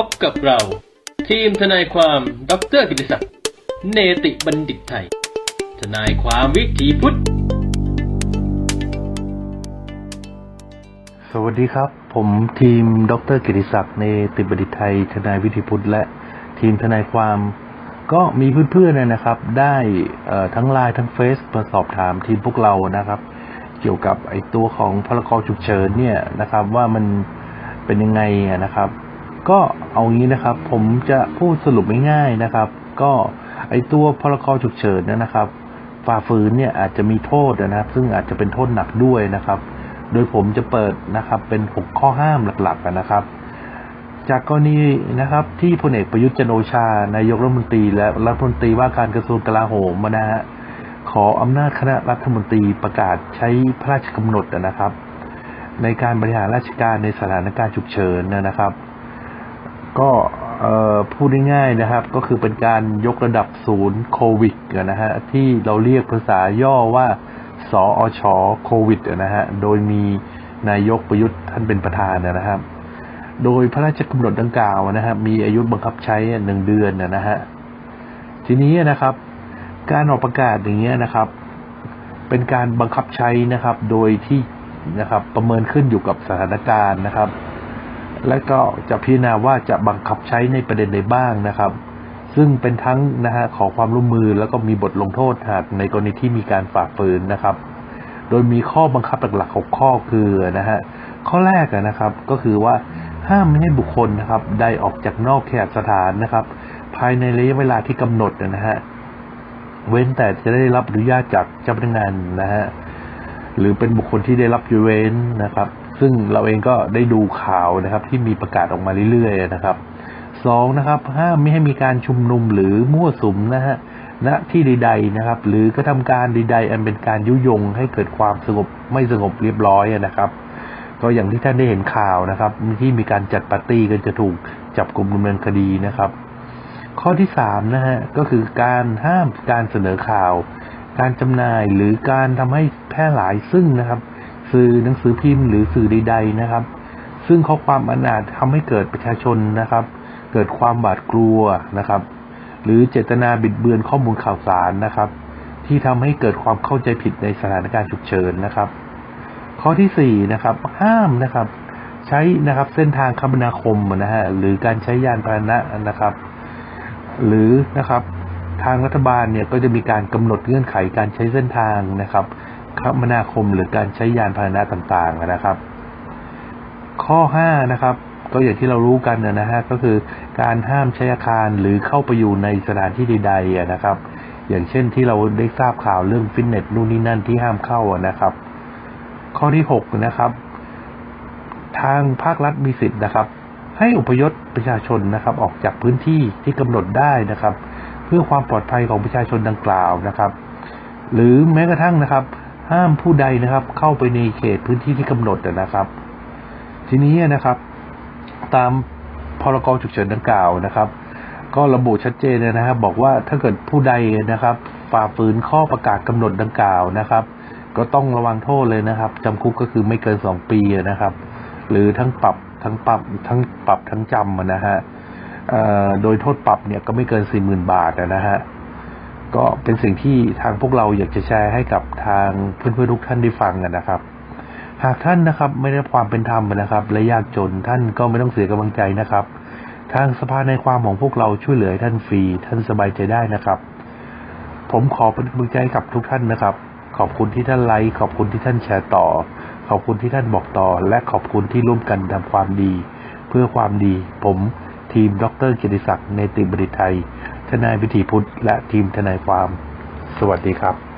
พบกับเรา ทีมทนายความดรกิติศักดิ์เนติบัณฑิตไทย ทนายความวิถีพุทธ สวัสดีครับ ผมทีมดรกิติศักดิ์ในติบัณฑิตไทย ทนายวิถีพุทธและทีมทนายความก็มีเพื่อนๆเนี่ยนะครับ ได้ทั้งไลน์ทั้งเฟซมาสอบถามทีมพวกเรานะครับ เกี่ยวกับไอ้ตัวของพรกฉุกเฉินเนี่ยนะครับ ว่ามันเป็นยังไงนะครับ ก็เอางี้นะครับ ผมจะพูดสรุปง่ายๆนะครับ ก็ไอตัวพรกฉุกเฉินนยนะครับฝ่าฝืนเนี่ยอาจจะมีโทษนะครับ ซึ่งอาจจะเป็นโทษหนักด้วยนะครับ โดยผมจะเปิดนะครับเป็น 6 ข้อห้ามหลักๆนะครับ จากกรณีนะครับที่พลเอกประยุทธ์จันโอชานายกรัฐมนตรีและรัฐมนตรีว่าการกระทรวงกลาโหมนะฮะขออำนาจคณะรัฐมนตรีประกาศใช้พระราชกำหนดนะครับ ในการบริหารราชการในสถานการณ์ฉุกเฉินนะครับ ก็พูดง่ายๆนะครับ ก็คือเป็นการยกระดับศูนย์โควิดนะฮะที่เราเรียกภาษาย่อว่า สออชโควิดนะฮะโดยมีนายกประยุทธ์ท่านเป็นประธานนะครับ โดยพระราชกำหนดดังกล่าวนะครับมีอายุบังคับใช้หนึ่งเดือนนะฮะทีนี้นะครับ การออกประกาศอย่างเงี้ยนะครับ เป็นการบังคับใช้นะครับ โดยที่นะครับประเมินขึ้นอยู่กับสถานการณ์นะครับ และก็จะพิจารณาว่าจะบังคับใช้ในประเด็นใดบ้างนะครับ ซึ่งเป็นทั้งนะฮะขอความร่วมมือแล้วก็มีบทลงโทษหากในกรณีที่มีการฝ่าฝืนนะครับ โดยมีข้อบังคับหลักๆ6ข้อคือนะฮะข้อแรกนะครับก็คือว่าห้ามไม่ให้บุคคลนะครับใดออกจากนอกแคบสถานนะครับ ภายในระยะเวลาที่กำหนดนะฮะเว้นแต่จะได้รับอนุญาตจากเจ้าพนักงานนะฮะหรือเป็นบุคคลที่ได้รับยกเว้นนะครับ ซึ่งเราเองก็ได้ดูข่าวนะครับ ที่มีประกาศออกมาเรื่อยๆนะครับสองนะครับห้ามไม่ให้มีการชุมนุมหรือมั่วสุมนะฮะณที่ใดๆนะครับ หรือกระทำการใดๆอันเป็นการยุยงให้เกิดความสงบไม่สงบเรียบร้อยนะครับ ก็อย่างที่ท่านได้เห็นข่าวนะครับ ที่มีการจัดปาร์ตี้กันจะถูกจับกลุ่มดำเนินคดีนะครับ ข้อที่สามนะฮะก็คือการห้ามการเสนอข่าว การจำหน่ายหรือการทำให้แพร่หลายซึ่งนะครับ สื่อหนังสือพิมพ์หรือสื่อใดๆนะครับ ซึ่งข้อความอนาจทำให้เกิดประชาชนนะครับ เกิดความหวาดกลัวนะครับ หรือเจตนาบิดเบือนข้อมูลข่าวสารนะครับ ที่ทำให้เกิดความเข้าใจผิดในสถานการณ์ฉุกเฉินนะครับ ข้อที่สี่นะครับห้ามนะครับ ใช้นะครับเส้นทางคมนาคมนะฮะหรือการใช้ยานพาหนะนะครับ หรือนะครับทางรัฐบาลเนี่ยก็จะมีการกำหนดเงื่อนไขการใช้เส้นทางนะครับ คมนาคมหรือการใช้ยานพาหนะต่างๆนะครับ ข้อห้านะครับก็อย่างที่เรารู้กันนะฮะก็คือการห้ามใช้อาคารหรือเข้าไปอยู่ในสถานที่ใดๆนะครับ อย่างเช่นที่เราได้ทราบข่าวเรื่องฟิตเนสนู่นนี่นั่นที่ห้ามเข้านะครับ ข้อที่หกนะครับ ทางภาครัฐมีสิทธิ์นะครับ ให้อพยพประชาชนนะครับ ออกจากพื้นที่ที่กำหนดได้นะครับ เพื่อความปลอดภัยของประชาชนดังกล่าวนะครับ หรือแม้กระทั่งนะครับ ห้ามผู้ใดนะครับ เข้าไปในเขตพื้นที่ที่กำหนดนะครับ ทีนี้นะครับ ตามพรกฉุกเฉินดังกล่าวนะครับ ก็ระบุชัดเจนนะครับ บอกว่าถ้าเกิดผู้ใดนะครับฝ่าฝืนข้อประกาศกำหนดดังกล่าวนะครับ ก็ต้องระวังโทษเลยนะครับจำคุกก็คือไม่เกินสองปีนะครับ หรือทั้งปรับทั้งปรับทั้งปรับทั้งจำนะฮะโดยโทษปรับเนี่ยก็ไม่เกินสี่หมื่นบาทนะฮะ ก็เป็นสิ่งที่ทางพวกเราอยากจะแชร์ให้กับทางเพื่อนๆทุกท่านได้ฟังกันนะครับ หากท่านนะครับไม่ได้ความเป็นธรรมนะครับ และยากจนท่านก็ไม่ต้องเสียกำลังใจนะครับ ทางสภาในความของพวกเราช่วยเหลือท่านฟรีท่านสบายใจได้นะครับ ผมขอเป็นกำลังใจกับทุกท่านนะครับ ขอบคุณที่ท่านไลค์ขอบคุณที่ท่านแชร์ต่อ ขอบคุณที่ท่านบอกต่อ และขอบคุณที่ร่วมกันทำความดี เพื่อความดี ผมทีมดรเกียรติศักดิ์เนติบริไทย ทนายวิถีพุทธและทีมทนายความ สวัสดีครับ